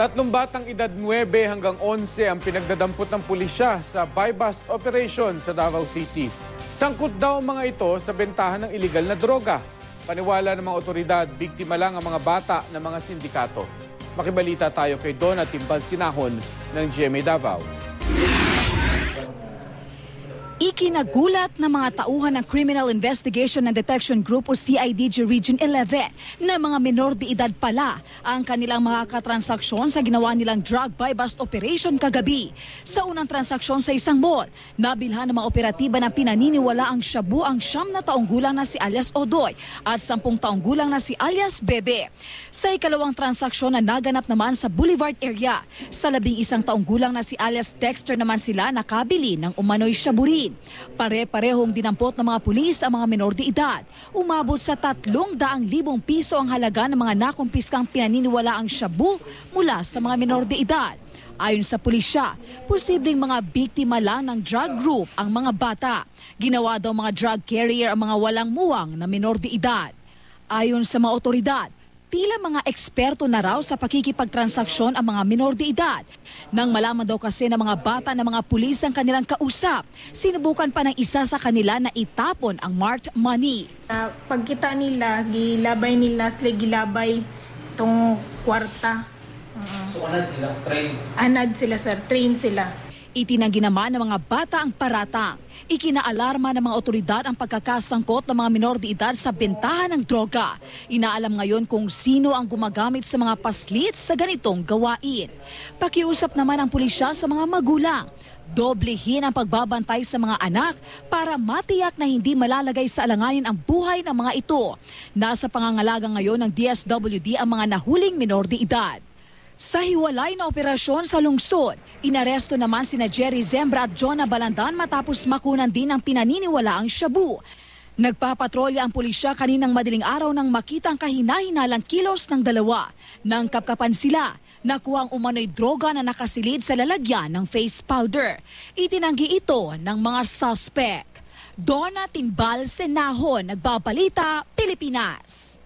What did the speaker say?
Tatlong batang edad 9 hanggang 11 ang pinagdadampot ng pulisya sa buy-bust operation sa Davao City. Sangkot daw mga ito sa bentahan ng iligal na droga. Paniwala ng mga otoridad, biktima lang ang mga bata ng mga sindikato. Makibalita tayo kay Donna Timbal Sinahon ng GMA Davao. Ikinagulat ng mga tauhan ng Criminal Investigation and Detection Group o CIDG Region 11 na mga menor de edad pala ang kanilang mga katransaksyon sa ginawa nilang drug buy-bust operation kagabi. Sa unang transaksyon sa isang mall, nabilhan ng mga operatiba na pinaniniwala ang shabu ang siyam na taong gulang na si alias Odoy at sampung taong gulang na si alias Bebe. Sa ikalawang transaksyon na naganap naman sa Boulevard area, sa labing isang taong gulang na si alias Dexter naman sila nakabili ng umano'y shaburin. Pare-parehong dinampot ng mga pulis ang mga menor de edad. Umabot sa tatlong daang libong piso ang halaga ng mga nakumpiskang pinaniniwala ang shabu mula sa mga menor de edad. Ayon sa pulisya, posibleng mga biktima lang ng drug group ang mga bata. Ginawa daw mga drug carrier ang mga walang muwang na menor de edad. Ayon sa mga otoridad, tila mga eksperto na raw sa pakikipagtransaksyon ang mga minor de edad. Nang malaman daw kasi ng mga bata na mga pulis ang kanilang kausap, sinubukan pa ng isa sa kanila na itapon ang marked money. Ah, pagkita nila, gilabay nila sila gilabay tong kwarta. So anad sila, train. Anad sila sir, train sila. Itinanggi naman ng mga bata ang paratang. Ikinaalarma ng mga otoridad ang pagkakasangkot ng mga minor de edad sa bentahan ng droga. Inaalam ngayon kung sino ang gumagamit sa mga paslit sa ganitong gawain. Pakiusap naman ang pulisya sa mga magulang. Doblehin ang pagbabantay sa mga anak para matiyak na hindi malalagay sa alanganin ang buhay ng mga ito. Nasa pangangalaga ngayon ng DSWD ang mga nahuling minor de edad. Sa hiwalay na operasyon sa lungsod, inaresto naman sina Jerry Zembra at Jonah Balandan matapos makunan din ang pinaniniwalaang shabu. Nagpapatrolya ang pulisya kaninang madaling araw nang makita ang kahina-hinalang kilos ng dalawa. Nang kapkapan sila, nakuha ang umano'y droga na nakasilid sa lalagyan ng face powder. Itinanggi ito ng mga suspect. Donna Timbal Senahon, Nagbabalita, Pilipinas.